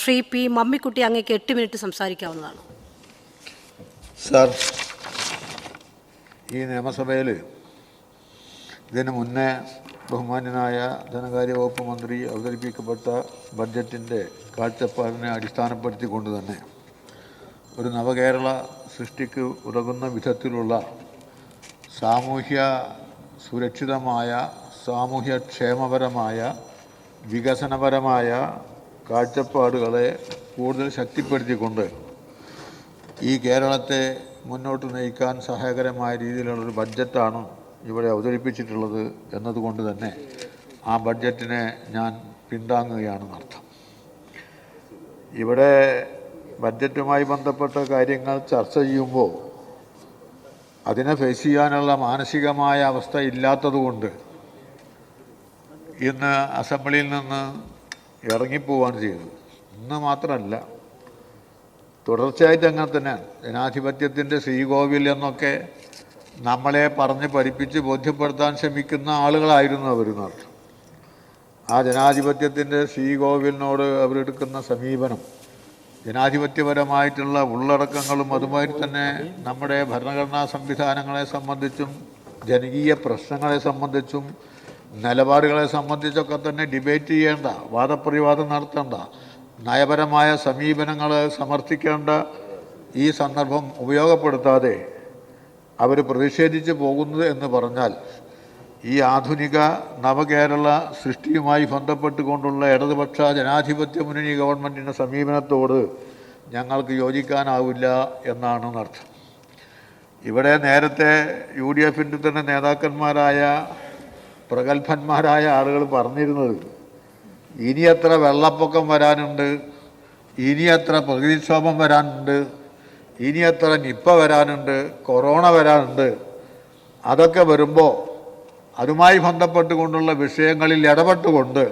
Shri P Mammikutty അങ്ങേക്ക് എട്ട് minute സംസാരിക്കാവുന്നതാണ്. Sir ഈ നിയമസഭയിൽ ഇതിനു മുന്നേ ബഹുമാന്യനായ ധനകാര്യ വകുപ്പ് മന്ത്രി അവതരിപ്പിക്കപ്പെട്ട ബഡ്ജറ്റിന്റെ കാഴ്ചപ്പാടിനെ അടിസ്ഥാനപ്പെടുത്തിക്കൊണ്ട് തന്നെ ഒരു നവകേരള സൃഷ്ടിക്ക് ഉതകുന്ന വിധത്തിലുള്ള സാമൂഹ്യ സുരക്ഷിതമായ സാമൂഹ്യക്ഷേമപരമായ വികസനപരമായ കാഴ്ചപ്പാടുകളെ കൂടുതൽ ശക്തിപ്പെടുത്തിക്കൊണ്ട് ഈ കേരളത്തെ മുന്നോട്ട് നയിക്കാൻ സഹായകരമായ രീതിയിലുള്ളൊരു ബഡ്ജറ്റാണ് ഇവിടെ അവതരിപ്പിച്ചിട്ടുള്ളത് എന്നതുകൊണ്ട് തന്നെ ആ ബഡ്ജറ്റിനെ ഞാൻ പിന്താങ്ങുകയാണെന്ന് അർത്ഥം. ഇവിടെ ബഡ്ജറ്റുമായി ബന്ധപ്പെട്ട കാര്യങ്ങൾ ചർച്ച ചെയ്യുമ്പോൾ അതിനെ ഫേസ് ചെയ്യാനുള്ള മാനസികമായ അവസ്ഥ ഇല്ലാത്തതുകൊണ്ട് ഇന്ന് അസംബ്ലിയിൽ നിന്ന് ഇറങ്ങിപ്പോവാണ് ചെയ്തത്. ഇന്ന് മാത്രമല്ല തുടർച്ചയായിട്ട് അങ്ങനെ തന്നെ ജനാധിപത്യത്തിന്റെ ശ്രീകോവിൽ എന്നൊക്കെ നമ്മളെ പറഞ്ഞ് പഠിപ്പിച്ച് ബോധ്യപ്പെടുത്താൻ ശ്രമിക്കുന്ന ആളുകളായിരുന്നു അവരെന്നർത്ഥം ആ ജനാധിപത്യത്തിന്റെ ശ്രീകോവിലിനോട് അവരെടുക്കുന്ന സമീപനം ജനാധിപത്യപരമായിട്ടുള്ള ഉള്ളടക്കങ്ങളും അതുമായി തന്നെ നമ്മുടെ ഭരണഘടനാ സംവിധാനങ്ങളെ സംബന്ധിച്ചും ജനകീയ പ്രശ്നങ്ങളെ സംബന്ധിച്ചും നിലപാടുകളെ സംബന്ധിച്ചൊക്കെ തന്നെ ഡിബേറ്റ് ചെയ്യേണ്ട വാദപ്രതിവാദം നടത്തേണ്ട നയപരമായ സമീപനങ്ങൾ സമർത്ഥിക്കേണ്ട ഈ സന്ദർഭം ഉപയോഗപ്പെടുത്താതെ അവർ പ്രതിഷേധിച്ച് പോകുന്നത് എന്ന് പറഞ്ഞാൽ ഈ ആധുനിക നവകേരള സൃഷ്ടിയുമായി ബന്ധപ്പെട്ടുകൊണ്ടുള്ള ഇടതുപക്ഷ ജനാധിപത്യ മുന്നണി ഗവൺമെന്റിന്റെ സമീപനത്തോട് ഞങ്ങൾക്ക് യോജിക്കാനാവില്ല എന്നാണ് അർത്ഥം. ഇവിടെ നേരത്തെ യു ഡി എഫിന്റെ തന്നെ നേതാക്കന്മാരായ പ്രഗത്ഭന്മാരായ ആളുകൾ പറഞ്ഞിരുന്നത്. ഇനി എത്ര വെള്ളപ്പൊക്കം വരാനുണ്ട് ഇനി എത്ര പ്രകൃതിക്ഷോഭം വരാനുണ്ട് ഇനി എത്ര നിപ്പ വരാനുണ്ട് കൊറോണ വരാനുണ്ട് അതൊക്കെ വരുമ്പോൾ അതുമായി ബന്ധപ്പെട്ടുകൊണ്ടുള്ള വിഷയങ്ങളിൽ ഇടപെട്ടുകൊണ്ട്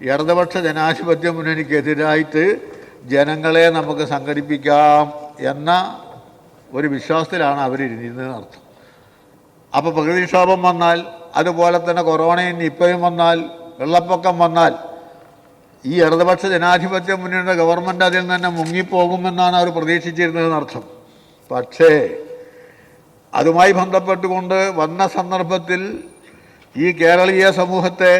ഇടതുപക്ഷ ജനാധിപത്യ മുന്നണിക്കെതിരായിട്ട് ജനങ്ങളെ നമുക്ക് സംഘടിപ്പിക്കാം എന്ന ഒരു വിശ്വാസത്തിലാണ് അവരിരുന്നതെന്ന് അർത്ഥം അപ്പോൾ പ്രകൃതിക്ഷോഭം വന്നാൽ അതുപോലെ തന്നെ കൊറോണയും നിപ്പയും വന്നാൽ വെള്ളപ്പൊക്കം വന്നാൽ ഈ ഇടതുപക്ഷ ജനാധിപത്യ മുന്നണിയുടെ ഗവൺമെന്റ് അതിൽ തന്നെ മുങ്ങിപ്പോകുമെന്നാണ് അവർ പ്രതീക്ഷിച്ചിരുന്നതെന്നർത്ഥം പക്ഷേ അതുമായി ബന്ധപ്പെട്ടുകൊണ്ട് വന്ന സന്ദർഭത്തിൽ ഈ കേരളീയ സമൂഹത്തെ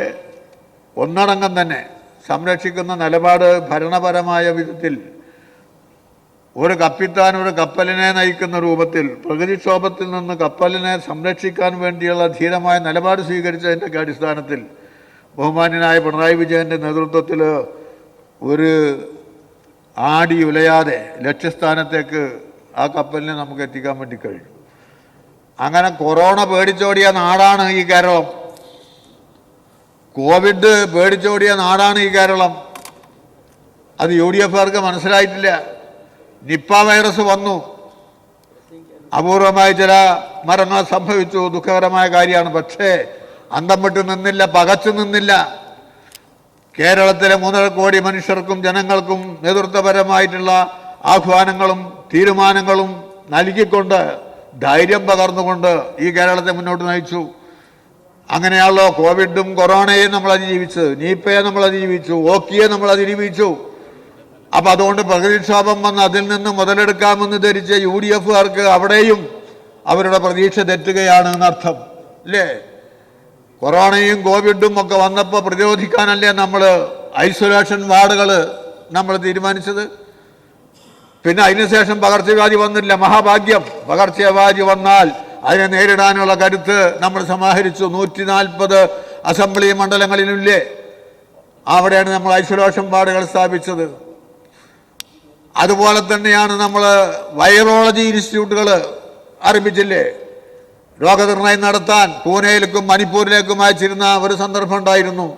ഒന്നടങ്കം തന്നെ സംരക്ഷിക്കുന്ന നിലപാട് ഭരണപരമായ വിധത്തിൽ ഒരു കപ്പിത്താൻ ഒരു കപ്പലിനെ നയിക്കുന്ന രൂപത്തിൽ പ്രകൃതിക്ഷോഭത്തിൽ നിന്ന് കപ്പലിനെ സംരക്ഷിക്കാൻ വേണ്ടിയുള്ള ധീരമായ നിലപാട് സ്വീകരിച്ചതിന്റെ അടിസ്ഥാനത്തിൽ ബഹുമാന്യനായ പിണറായി വിജയന്റെ നേതൃത്വത്തിൽ ഒരു ആടി ഉലയാതെ ലക്ഷ്യസ്ഥാനത്തേക്ക് ആ കപ്പലിനെ നമുക്ക് എത്തിക്കാൻ വേണ്ടി കഴിഞ്ഞു. അങ്ങനെ കൊറോണ പേടിച്ചോടിയ നാടാണ് ഈ കേരളം. കോവിഡ് പേടിച്ചോടിയ നാടാണ് ഈ കേരളം. അത് യു ഡി എഫുകാർക്ക് മനസ്സിലായിട്ടില്ല. നിപ്പ വൈറസ് വന്നു. അപൂർവമായി ചില മരണങ്ങൾ സംഭവിച്ചു. ദുഃഖകരമായ കാര്യമാണ്. പക്ഷേ അന്തം വിട്ട് നിന്നില്ല പകച്ചു നിന്നില്ല. കേരളത്തിലെ മൂന്നര കോടി മനുഷ്യർക്കും ജനങ്ങൾക്കും നേതൃത്വപരമായിട്ടുള്ള ആഹ്വാനങ്ങളും തീരുമാനങ്ങളും നൽകിക്കൊണ്ട് ധൈര്യം പകർന്നുകൊണ്ട് ഈ കേരളത്തെ മുന്നോട്ട് നയിച്ചു. അങ്ങനെയാണല്ലോ കോവിഡും കൊറോണയും നമ്മൾ അതിജീവിച്ചു നീപ്പയെ നമ്മൾ അതിജീവിച്ചു ഓക്കിയെ നമ്മൾ അതിജീവിച്ചു അപ്പം അതുകൊണ്ട് പ്രകൃതിക്ഷോഭം വന്ന് അതിൽ നിന്ന് മുതലെടുക്കാമെന്ന് ധരിച്ച യു ഡി എഫുകാർക്ക് അവിടെയും അവരുടെ പ്രതീക്ഷ തെറ്റുകയാണ് എന്നർത്ഥം. അല്ലേ കൊറോണയും കോവിഡും ഒക്കെ വന്നപ്പോൾ പ്രതിരോധിക്കാനല്ലേ നമ്മൾ ഐസൊലേഷൻ വാർഡുകൾ നമ്മൾ തീരുമാനിച്ചത്? പിന്നെ അതിനുശേഷം പകർച്ചവ്യാധി വന്നില്ല മഹാഭാഗ്യം. പകർച്ചവ്യാധി വന്നാൽ അതിനെ നേരിടാനുള്ള കരുത്ത് നമ്മൾ സമാഹരിച്ചു. നൂറ്റി നാൽപ്പത് അസംബ്ലി മണ്ഡലങ്ങളിലില്ലേ? അവിടെയാണ് നമ്മൾ ഐസൊലേഷൻ വാർഡുകൾ സ്ഥാപിച്ചത്. അതുപോലെ തന്നെയാണ് നമ്മൾ വൈറോളജി ഇൻസ്റ്റിറ്റ്യൂട്ടുകൾ ആരംഭിച്ചില്ലേ? രോഗനിർണയം നടത്താൻ പൂനെയിലേക്കും മണിപ്പൂരിലേക്കും അയച്ചിരുന്ന ഒരു സന്ദർഭം ഉണ്ടായിരുന്നു.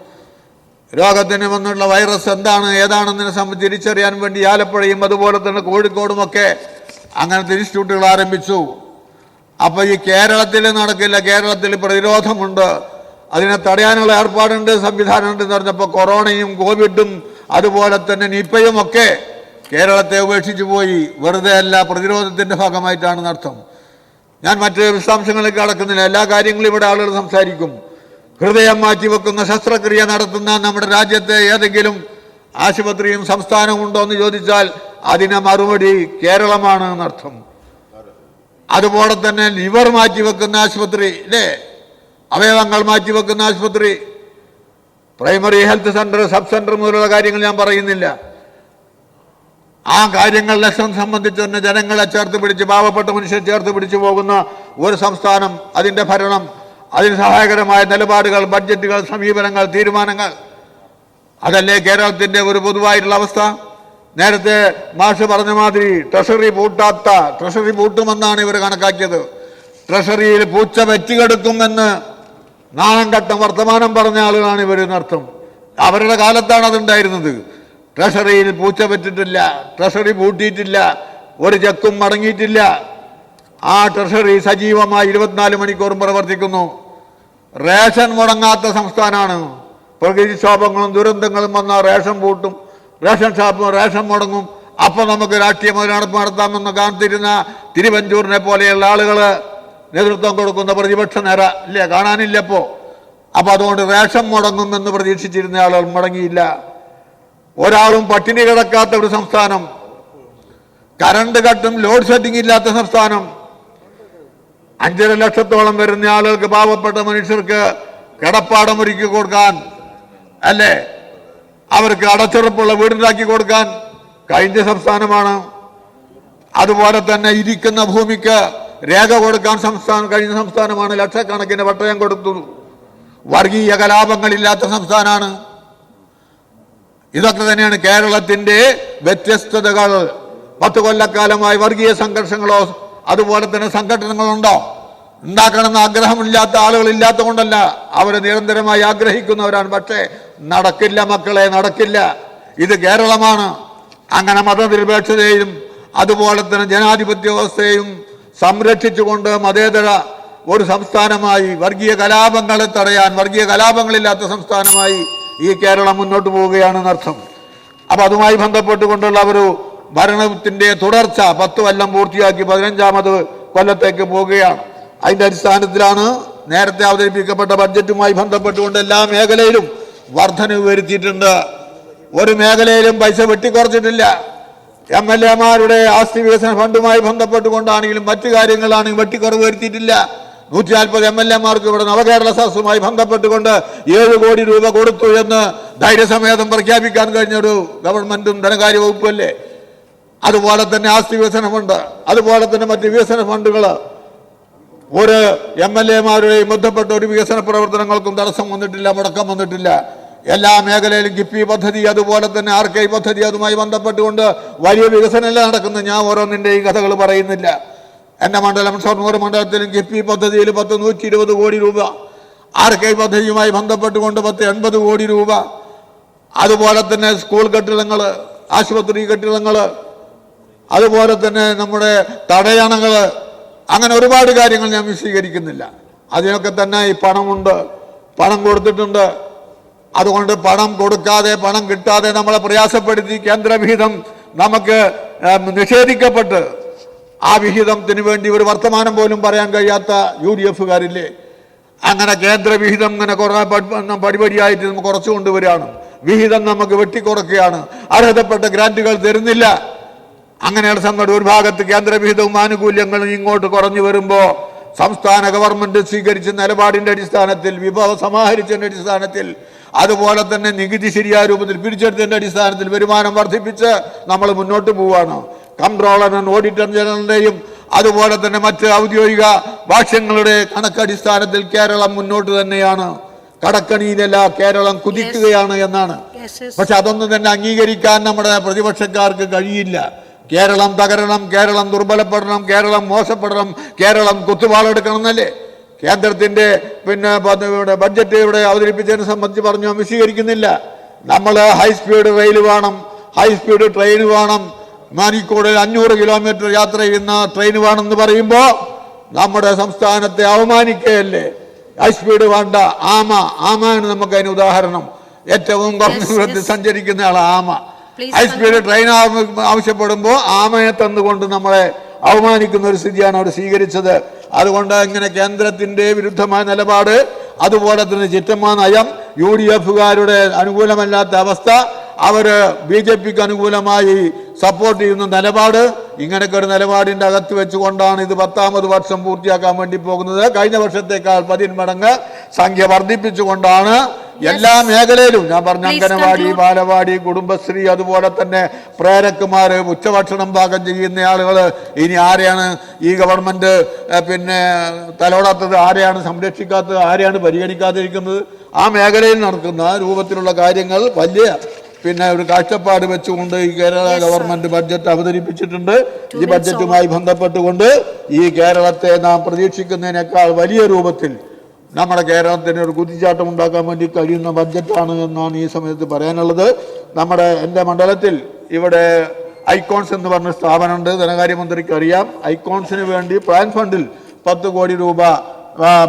രോഗത്തിന് വന്നുള്ള വൈറസ് എന്താണ് ഏതാണെന്നതിനെ സംബന്ധിച്ച് തിരിച്ചറിയാൻ വേണ്ടി ആലപ്പുഴയും അതുപോലെ തന്നെ കോഴിക്കോടുമൊക്കെ അങ്ങനത്തെ ഇൻസ്റ്റിറ്റ്യൂട്ടുകൾ ആരംഭിച്ചു. അപ്പോൾ ഈ കേരളത്തിൽ നടക്കില്ല കേരളത്തിൽ പ്രതിരോധമുണ്ട്. അതിനെ തടയാനുള്ള ഏർപ്പാടുണ്ട് സംവിധാനമുണ്ട് എന്ന് പറഞ്ഞപ്പോൾ കൊറോണയും കോവിഡും അതുപോലെ തന്നെ നിപ്പയും ഒക്കെ കേരളത്തെ ഉപേക്ഷിച്ചു പോയി വെറുതെ അല്ല പ്രതിരോധത്തിന്റെ ഭാഗമായിട്ടാണ് അർത്ഥം ഞാൻ മറ്റ് വിശദാംശങ്ങളിലേക്ക് കടക്കുന്നില്ല. എല്ലാ കാര്യങ്ങളും ഇവിടെ ആളുകൾ സംസാരിക്കും. ഹൃദയം മാറ്റിവെക്കുന്ന ശസ്ത്രക്രിയ നടത്തുന്ന നമ്മുടെ രാജ്യത്തെ ഏതെങ്കിലും ആശുപത്രിയും സംസ്ഥാനവും ഉണ്ടോ എന്ന് ചോദിച്ചാൽ അതിനെ മറുപടി കേരളമാണ് എന്നർത്ഥം. അതുപോലെ തന്നെ ലിവർ മാറ്റിവെക്കുന്ന ആശുപത്രി അല്ലേ അവയവങ്ങൾ മാറ്റിവെക്കുന്ന ആശുപത്രി. Primary health centre sub centre മുതലുള്ള കാര്യങ്ങൾ ഞാൻ പറയുന്നില്ല. ആ കാര്യങ്ങൾ ലക്ഷം സംബന്ധിച്ച് തന്നെ ജനങ്ങളെ ചേർത്ത് പിടിച്ച് പാവപ്പെട്ട മനുഷ്യരെ ചേർത്ത് പിടിച്ചു പോകുന്ന ഒരു സംസ്ഥാനം അതിന്റെ ഭരണം അതിന് സഹായകരമായ നിലപാടുകൾ ബഡ്ജറ്റുകൾ സമീപനങ്ങൾ തീരുമാനങ്ങൾ. അതല്ലേ കേരളത്തിന്റെ ഒരു പൊതുവായിട്ടുള്ള അവസ്ഥ? നേരത്തെ മാഷ് പറഞ്ഞ മാതിരി ട്രഷറി പൂട്ടാത്ത ട്രഷറി പൂട്ടുമെന്നാണ് ഇവർ കണക്കാക്കിയത്. ട്രഷറിയിൽ പൂച്ച വെച്ചുകെടുക്കുമെന്ന് നാണം കട്ട വർത്തമാനം പറഞ്ഞ ആളുകളാണ് ഇവർ അവരുടെ കാലത്താണ് അതുണ്ടായിരുന്നത്. ട്രഷറിയിൽ പൂച്ച പറ്റിട്ടില്ല ട്രഷറി പൂട്ടിയിട്ടില്ല ഒരു ചെക്കും മടങ്ങിയിട്ടില്ല. ആ ട്രഷറി സജീവമായി ഇരുപത്തിനാല് മണിക്കൂറും പ്രവർത്തിക്കുന്നു. റേഷൻ മുടങ്ങാത്ത സംസ്ഥാനമാണ് പ്രകൃതിക്ഷോഭങ്ങളും ദുരന്തങ്ങളും വന്ന റേഷൻ പൂട്ടും റേഷൻ ഷാപ്പും റേഷൻ മുടങ്ങും. അപ്പം നമുക്ക് രാഷ്ട്രീയ മുതലെടുപ്പ് നടത്താമെന്ന് കാത്തിരുന്ന തിരുവഞ്ചൂരിനെ പോലെയുള്ള ആളുകൾ നേതൃത്വം കൊടുക്കുന്ന പ്രതിപക്ഷ നേര ഇല്ലേ? കാണാനില്ലപ്പോൾ അപ്പോൾ അതുകൊണ്ട് റേഷൻ മുടങ്ങുമെന്ന് പ്രതീക്ഷിച്ചിരുന്ന ആളുകൾ മുടങ്ങിയില്ല. ഒരാളും പട്ടിണി കിടക്കാത്ത ഒരു സംസ്ഥാനം. കറണ്ട് കട്ടും ലോഡ് ഷെഡിംഗ് ഇല്ലാത്ത സംസ്ഥാനം. അഞ്ചര ലക്ഷത്തോളം വരുന്ന ആളുകൾക്ക് പാവപ്പെട്ട മനുഷ്യർക്ക് കിടപ്പാടം ഒരുക്കി കൊടുക്കാൻ അല്ലേ? അവർക്ക് അടച്ചുറപ്പുള്ള വീടുണ്ടാക്കി കൊടുക്കാൻ കഴിഞ്ഞ സംസ്ഥാനമാണ്. അതുപോലെ തന്നെ ഇരിക്കുന്ന ഭൂമിക്ക് രേഖ കൊടുക്കാൻ സംസ്ഥാനം കഴിഞ്ഞ സംസ്ഥാനമാണ് ലക്ഷക്കണക്കിന് പട്ടയം കൊടുത്തു. വർഗീയ കലാപങ്ങളില്ലാത്ത സംസ്ഥാനമാണ് ഇതൊക്കെ തന്നെയാണ് കേരളത്തിന്റെ വ്യത്യസ്തതകൾ. പത്ത് കൊല്ലക്കാലമായി വർഗീയ സംഘർഷങ്ങളോ അതുപോലെ തന്നെ സംഘടനകളുണ്ടോ? ഉണ്ടാക്കണമെന്ന് ആഗ്രഹമില്ലാത്ത ആളുകൾ ഇല്ലാത്ത കൊണ്ടല്ല അവർ നിരന്തരമായി ആഗ്രഹിക്കുന്നവരാണ്. പക്ഷേ നടക്കില്ല മക്കളെ നടക്കില്ല. ഇത് കേരളമാണ്. അങ്ങനെ മതനിരപേക്ഷതയും അതുപോലെ തന്നെ ജനാധിപത്യ വ്യവസ്ഥയും സംരക്ഷിച്ചുകൊണ്ട് മതേതര ഒരു സംസ്ഥാനമായി വർഗീയ കലാപങ്ങളെ തടയാൻ വർഗീയ കലാപങ്ങളില്ലാത്ത സംസ്ഥാനമായി ഈ കേരളം മുന്നോട്ട് പോവുകയാണെന്നർത്ഥം. അപ്പോൾ അതുമായി ബന്ധപ്പെട്ടുകൊണ്ടുള്ള ഒരു ഭരണത്തിന്റെ തുടർച്ച പത്ത് കൊല്ലം പൂർത്തിയാക്കി പതിനഞ്ചാമത് കൊല്ലത്തേക്ക് പോവുകയാണ്. അതിന്റെ അടിസ്ഥാനത്തിലാണ് നേരത്തെ അവതരിപ്പിക്കപ്പെട്ട ബഡ്ജറ്റുമായി ബന്ധപ്പെട്ടുകൊണ്ട് എല്ലാ മേഖലയിലും വർധനവ് വരുത്തിയിട്ടുണ്ട്. ഒരു മേഖലയിലും പൈസ വെട്ടിക്കുറച്ചിട്ടില്ല. എം എൽ എമാരുടെ ആസ്തി വികസന ഫണ്ടുമായി ബന്ധപ്പെട്ടുകൊണ്ടാണെങ്കിലും മറ്റു കാര്യങ്ങളാണെങ്കിലും വെട്ടിക്കുറവ് വരുത്തിയിട്ടില്ല. നൂറ്റി നാൽപ്പത് എം എൽ എമാർക്ക് ഇവിടെ നവകേരള സദസ്സുമായി ബന്ധപ്പെട്ടുകൊണ്ട് ഏഴ് കോടി രൂപ കൊടുത്തു എന്ന് ധൈര്യസമേതം പ്രഖ്യാപിക്കാൻ കഴിഞ്ഞ ഒരു ഗവൺമെന്റും ധനകാര്യ വകുപ്പല്ലേ? അതുപോലെ തന്നെ ആസ്തി വികസന ഫണ്ട് അതുപോലെ തന്നെ മറ്റ് വികസന ഫണ്ടുകൾ ഒരു എം എൽ എമാരുടെയും ബന്ധപ്പെട്ട ഒരു വികസന പ്രവർത്തനങ്ങൾക്കും തടസ്സം വന്നിട്ടില്ല മുടക്കം വന്നിട്ടില്ല. എല്ലാ മേഖലയിലും കിഫ്ബി പദ്ധതി അതുപോലെ തന്നെ ആർ കെ പദ്ധതി അതുമായി ബന്ധപ്പെട്ടുകൊണ്ട് വലിയ വികസനമല്ല നടക്കുന്നത്? ഞാൻ ഓരോന്നിന്റെയും കഥകൾ പറയുന്നില്ല. എന്റെ മണ്ഡലം ഷൊർണൂർ മണ്ഡലത്തിലും കിഫ്ബി പദ്ധതിയിൽ പത്ത് നൂറ്റി ഇരുപത് കോടി രൂപ. ആർ കെ പദ്ധതിയുമായി ബന്ധപ്പെട്ടുകൊണ്ട് പത്ത് എൺപത് കോടി രൂപ. അതുപോലെ തന്നെ സ്കൂൾ കെട്ടിടങ്ങൾ ആശുപത്രി കെട്ടിടങ്ങൾ അതുപോലെ തന്നെ നമ്മുടെ തടയണകൾ അങ്ങനെ ഒരുപാട് കാര്യങ്ങൾ ഞാൻ വിശദീകരിക്കുന്നില്ല. അതിനൊക്കെ തന്നെ ഈ പണമുണ്ട് പണം കൊടുത്തിട്ടുണ്ട്. അതുകൊണ്ട് പണം കൊടുക്കാതെ പണം കിട്ടാതെ നമ്മളെ പ്രയാസപ്പെടുത്തി കേന്ദ്രവിഹിതം നമുക്ക് നിഷേധിക്കപ്പെട്ട് ആ വിഹിതത്തിന് വേണ്ടി ഒരു വർത്തമാനം പോലും പറയാൻ കഴിയാത്ത യു ഡി എഫുകാരില്ലേ? അങ്ങനെ കേന്ദ്ര വിഹിതം ഇങ്ങനെ പടിപടിയായിട്ട് നമുക്ക് കുറച്ചു കൊണ്ടുവരികയാണ്. വിഹിതം നമുക്ക് വെട്ടിക്കുറക്കുകയാണ്. അർഹതപ്പെട്ട ഗ്രാന്റുകൾ തരുന്നില്ല. അങ്ങനെയുള്ള സംഘടന ഒരു ഭാഗത്ത് കേന്ദ്ര വിഹിതവും ആനുകൂല്യങ്ങളും ഇങ്ങോട്ട് കുറഞ്ഞു വരുമ്പോൾ സംസ്ഥാന ഗവൺമെന്റ് സ്വീകരിച്ച നിലപാടിന്റെ അടിസ്ഥാനത്തിൽ വിഭവം സമാഹരിച്ചതിന്റെ അടിസ്ഥാനത്തിൽ അതുപോലെ തന്നെ നികുതി ശരിയായ രൂപത്തിൽ പിരിച്ചെടുത്തതിന്റെ അടിസ്ഥാനത്തിൽ വരുമാനം വർദ്ധിപ്പിച്ച് നമ്മൾ മുന്നോട്ട് പോവുകയാണ് കൺട്രോളർ ആൻഡ് ഓഡിറ്റർ ജനറലിന്റെയും അതുപോലെ തന്നെ മറ്റ് ഔദ്യോഗിക ഭാഷ്യങ്ങളുടെ കണക്കടിസ്ഥാനത്തിൽ കേരളം മുന്നോട്ട് തന്നെയാണ്. കടക്കണിയിലല്ല കേരളം കുതിക്കുകയാണ് എന്നാണ്. പക്ഷെ അതൊന്നും തന്നെ അംഗീകരിക്കാൻ നമ്മുടെ പ്രതിപക്ഷക്കാർക്ക് കഴിയില്ല. കേരളം തകരണം കേരളം ദുർബലപ്പെടണം കേരളം മോശപ്പെടണം കേരളം കുത്തുവാളെടുക്കണം എന്നല്ലേ കേന്ദ്രത്തിന്റെ പിന്നെ ഇവിടെ ബഡ്ജറ്റ് ഇവിടെ അവതരിപ്പിച്ചതിനെ സംബന്ധിച്ച് പറഞ്ഞു വിശീകരിക്കുന്നില്ല നമ്മൾ ഹൈ ഹൈസ്പീഡ് റെയിൽ വേണം ഹൈസ്പീഡ് ട്രെയിൻ വേണം മാനിക്കോടിൽ അഞ്ഞൂറ് കിലോമീറ്റർ യാത്ര ചെയ്യുന്ന ട്രെയിൻ വേണമെന്ന് പറയുമ്പോൾ നമ്മുടെ സംസ്ഥാനത്തെ അവമാനിക്കുകയല്ലേ? ഹൈസ്പീഡ് വേണ്ട ആമ ആമയാണ് നമുക്ക് അതിന് ഉദാഹരണം. ഏറ്റവും കുറഞ്ഞ ദൂരത്തിൽ. സഞ്ചരിക്കുന്ന ആൾ ആമ. ഹൈ സ്പീഡ് ട്രെയിൻ ആവ- ആവശ്യപ്പെടുമ്പോൾ ആമയെ തന്നുകൊണ്ട് നമ്മളെ അവമാനിക്കുന്ന ഒരു സ്ഥിതിയാണ് അവർ സ്വീകരിച്ചത്. അതുകൊണ്ട് ഇങ്ങനെ കേന്ദ്രത്തിന്റെ വിരുദ്ധമായ നിലപാട് അതുപോലെ തന്നെ ചിറ്റമ്മ നയം യു ഡി എഫുകാരുടെ അനുകൂലമല്ലാത്ത അവസ്ഥ അവർ ബി ജെ പിക്ക് അനുകൂലമായി സപ്പോർട്ട് ചെയ്യുന്ന നിലപാട് ഇങ്ങനെയൊക്കെ ഒരു നിലപാടിന്റെ അകത്ത് വെച്ചുകൊണ്ടാണ് ഇത് പത്താമത് വർഷം പൂർത്തിയാക്കാൻ വേണ്ടി പോകുന്നത്. കഴിഞ്ഞ വർഷത്തേക്കാൾ പതിൻ മടങ്ങ് സംഖ്യ വർദ്ധിപ്പിച്ചുകൊണ്ടാണ് എല്ലാ മേഖലയിലും ഞാൻ പറഞ്ഞ അംഗനവാടി ബാലവാടി കുടുംബശ്രീ അതുപോലെ തന്നെ പ്രേരക്കുമാർ ഉച്ചഭക്ഷണം പാകം ചെയ്യുന്ന ആളുകൾ ഇനി ആരെയാണ് ഈ ഗവൺമെന്റ് പിന്നെ തലോടാത്തത് ആരെയാണ് സംരക്ഷിക്കാത്തത് ആരെയാണ് പരിഗണിക്കാതിരിക്കുന്നത്? ആ മേഖലയിൽ നടക്കുന്ന രൂപത്തിലുള്ള കാര്യങ്ങൾ വലിയ പിന്നെ ഒരു കാഴ്ചപ്പാട് വെച്ചുകൊണ്ട് ഈ കേരള ഗവൺമെന്റ് ബഡ്ജറ്റ് അവതരിപ്പിച്ചിട്ടുണ്ട്. ഈ ബഡ്ജറ്റുമായി ബന്ധപ്പെട്ടുകൊണ്ട് ഈ കേരളത്തെ നാം പ്രതീക്ഷിക്കുന്നതിനേക്കാൾ വലിയ രൂപത്തിൽ നമ്മുടെ കേരളത്തിന് ഒരു കുതിച്ചാട്ടം ഉണ്ടാക്കാൻ വേണ്ടി കഴിയുന്ന ബഡ്ജറ്റാണ് എന്നാണ് ഈ സമയത്ത് പറയാനുള്ളത്. നമ്മുടെ എന്റെ മണ്ഡലത്തിൽ ഇവിടെ ഐക്കോൺസ് എന്ന് പറഞ്ഞ സ്ഥാപനമുണ്ട്. ധനകാര്യമന്ത്രിക്ക് അറിയാം. ഐക്കോൺസിന് വേണ്ടി പ്ലാൻ ഫണ്ടിൽ പത്ത് കോടി രൂപ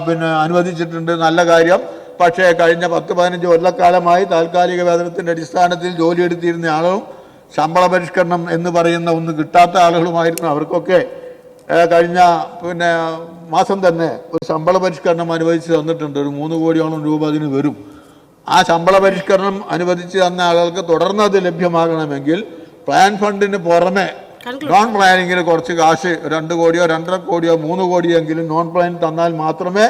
പിന്നെ അനുവദിച്ചിട്ടുണ്ട്. നല്ല കാര്യം. പക്ഷേ കഴിഞ്ഞ പത്ത് പതിനഞ്ച് കൊല്ലക്കാലമായി താൽക്കാലിക വേതനത്തിന്റെ അടിസ്ഥാനത്തിൽ ജോലിയെടുത്തിരുന്ന ആളും ശമ്പള പരിഷ്കരണം എന്ന് പറയുന്ന ഒന്ന് കിട്ടാത്ത ആളുകളുമായിരുന്നു അവർക്കൊക്കെ കഴിഞ്ഞ പിന്നെ മാസം തന്നെ ഒരു ശമ്പള പരിഷ്കരണം അനുവദിച്ച് തന്നിട്ടുണ്ട്. ഒരു മൂന്ന് കോടിയോളം രൂപ അതിന് വരും. ആ ശമ്പള പരിഷ്കരണം അനുവദിച്ച് തന്ന ആളുകൾക്ക് തുടർന്ന് അത് ലഭ്യമാകണമെങ്കിൽ പ്ലാൻ ഫണ്ടിന് പുറമെ നോൺ പ്ലാനിങ്ങിൽ കുറച്ച് കാശ് രണ്ട് കോടിയോ രണ്ടര കോടിയോ മൂന്ന് കോടിയോ എങ്കിലും നോൺ പ്ലാൻ തന്നാൽ മാത്രമേ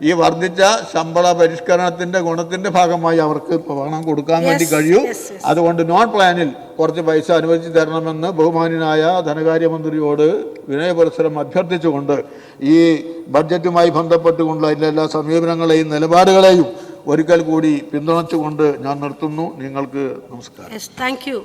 ഈ വർദ്ധിച്ച ശമ്പള പരിഷ്കരണത്തിന്റെ ഗുണത്തിന്റെ ഭാഗമായി അവർക്ക് പണം കൊടുക്കാൻ വേണ്ടി കഴിയൂ. അതുകൊണ്ട് നോൺ പ്ലാനിൽ കുറച്ച് പൈസ അനുവദിച്ച് തരണമെന്ന് ബഹുമാനായ ധനകാര്യമന്ത്രിയോട് വിനയപുരസരം അഭ്യർത്ഥിച്ചുകൊണ്ട് ഈ ബഡ്ജറ്റുമായി ബന്ധപ്പെട്ടുകൊണ്ടുള്ള അതിന്റെ എല്ലാ സമീപനങ്ങളെയും നിലപാടുകളെയും ഒരിക്കൽ കൂടി പിന്തുണച്ചുകൊണ്ട് ഞാൻ നിർത്തുന്നു. നിങ്ങൾക്ക് നമസ്കാരം. Thank you